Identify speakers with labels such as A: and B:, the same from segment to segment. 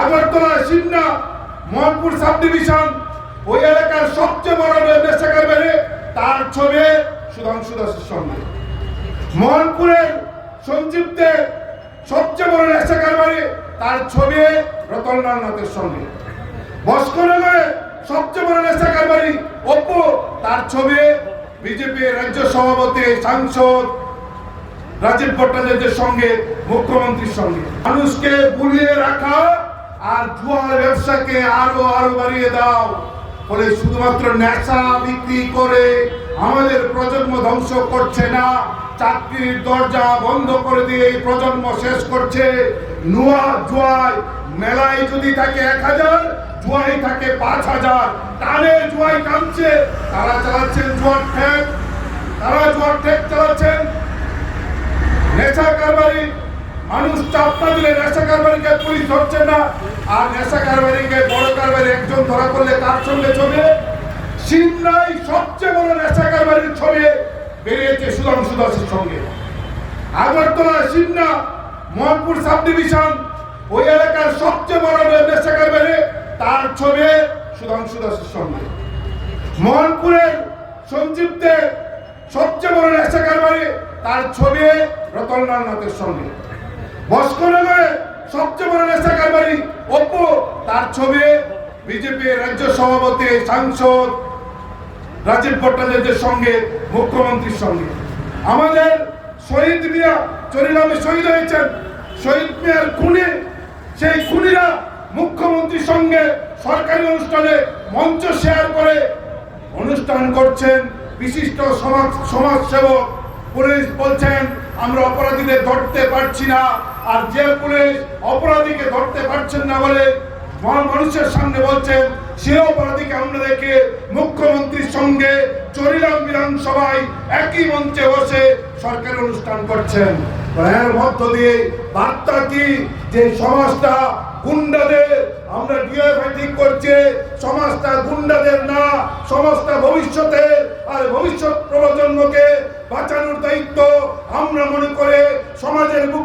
A: Agartala Simna Mohanpur sub division ওই এলাকার সবচেয়ে বড় নেশাকার বেড়ে তার ছবি সুধাংশু দাসের সঙ্গে। মোহনপুরের সঞ্জীবতে সবচেয়ে বড় নেশাকার বাড়ি তার ছবি রতনলাল নাথের সঙ্গে। বস্কনগরে সবচেয়ে বড় নেশাকার বাড়ি অপু, তার ছবি বিজেপি রাজ্য সভাপতি, সাংসদ রাজীব ভট্টাচার্যের সঙ্গে, মুখ্যমন্ত্রীর সঙ্গে। মানুষকে বুলিয়ে রাখা আর জুয়ার ব্যবসাকে আরও আরও বাড়িয়ে দাও। ফলে শুধুমাত্র নেশা বিক্রি করে আমাদের প্রজন্ম ধ্বংস করছে না, চাকরির দরজা বন্ধ করে দিয়ে এই প্রজন্ম শেষ করছে। নুয়া জুয়ায় মেলায় যদি থাকে এক হাজার জুয়াই থাকে পাঁচ হাজার। টানে জুয়াই কামছে তারা চালাচ্ছেন জুয়ার ঠেক। তারা জুয়ার ঠেক চালাচ্ছেন। নেশা কারবারি মানুষ চাপ না দিলে নেশা কারবারিকে পুলিশ ধরছে না, আর নেশা কারবারিকে বড় কারবারি একজন ধরা করলে তার সঙ্গে ছবি। সিমরাই সবচেয়ে বড় নেশা কারবারির ছবি বেরিয়েছে সুধাংশু দাসের সঙ্গে। আগরতলা সিমনা মোহনপুর সাব ডিভিশন ওই এলাকার সবচেয়ে বড় নেশা কারবারি, তার ছবি সুধাংশু দাসের সঙ্গে। মোহনপুরের সঞ্জীবতে সবচেয়ে বড় নেশা কারবারি, তার ছবি রতনলাল নাথের সঙ্গে। বস্কনগরে সবচেয়ে বড় নেশাকার বাড়ি অপু তার ছবি বিজেপি রাজ্য সভাপতি সাংসদ রাজীব ভট্টাচার্যের সঙ্গে, মুখ্যমন্ত্রীর সঙ্গে। আমাদের শহীদ মিয়া চরিলামে শহীদ হয়েছেন। শহীদ মিয়ার খুনি, সেই খুনিরা মুখ্যমন্ত্রীর সঙ্গে সরকারি অনুষ্ঠানে মঞ্চ শেয়ার করে অনুষ্ঠান করছেন। বিশিষ্ট সমাজ, সমাজসেবক পুলিশ বলছেন আমরা অপরাধীদের ধরতে পারছি না, আর যে পুলিশ অপরাধীকে ধরতে পারছেন না বলে মানুষের সামনে বলছেন, সে অপরাধীকে আমরা দেখে মুখ্যমন্ত্রীর সঙ্গে চরিলাম বিধানসভায় একই মঞ্চে বসে সরকারি অনুষ্ঠান করছেন। এর মধ্য দিয়ে বার্তা কি যে সমাজটা গুন্ডাদের, আমরা ডিএফআই ঠিক করছে, সমাজটা গুন্ডাদের না, সমাজটা ভবিষ্যতে আর ভবিষ্যৎ প্রজন্মকে বাঁচানোর দায়িত্ব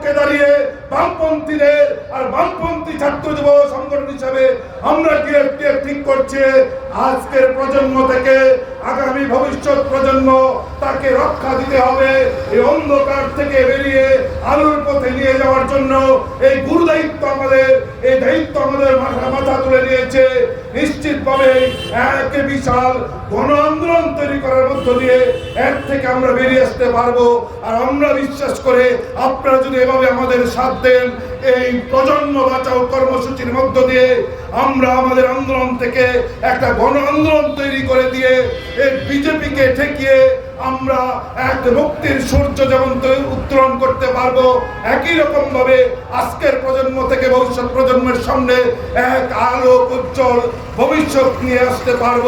A: বুকে দাঁড়িয়ে বামপন্থীদের আর বামপন্থী ছাত্র যুব সংগঠন হিসাবে আমরা ডিএফটিএফ ঠিক করছে। আজকের প্রজন্ম থেকে আগামী ভবিষ্যৎ প্রজন্ম তাকে রক্ষা দিতে হবে। এই অন্ধকার থেকে বেরিয়ে আলোর পথে নিয়ে যাওয়ার জন্য এই গুরু দায়িত্ব আমাদের, এই দায়িত্ব আমাদের মাথা মাথা তুলে নিয়েছে। নিশ্চিতভাবে এক বিশাল গণ আন্দোলন তৈরি করার মধ্য দিয়ে এর থেকে আমরা বেরিয়ে আসতে পারব। আর আমরা বিশ্বাস করে আপনারা যদি এভাবে আমাদের সাথ দেন এই প্রজন্ম বাঁচাও কর্মসূচির মধ্য দিয়ে আমরা আমাদের আন্দোলন থেকে একটা গণ আন্দোলন তৈরি করে দিয়ে এই বিজেপিকে ঠেকিয়ে আমরা এক মুক্তির সূর্য যেমন উত্তোলন করতে পারব, একই রকম ভাবে আজকের প্রজন্ম থেকে ভবিষ্যৎ প্রজন্মের সামনে এক আলো উজ্জ্বল ভবিষ্যৎ নিয়ে আসতে পারব।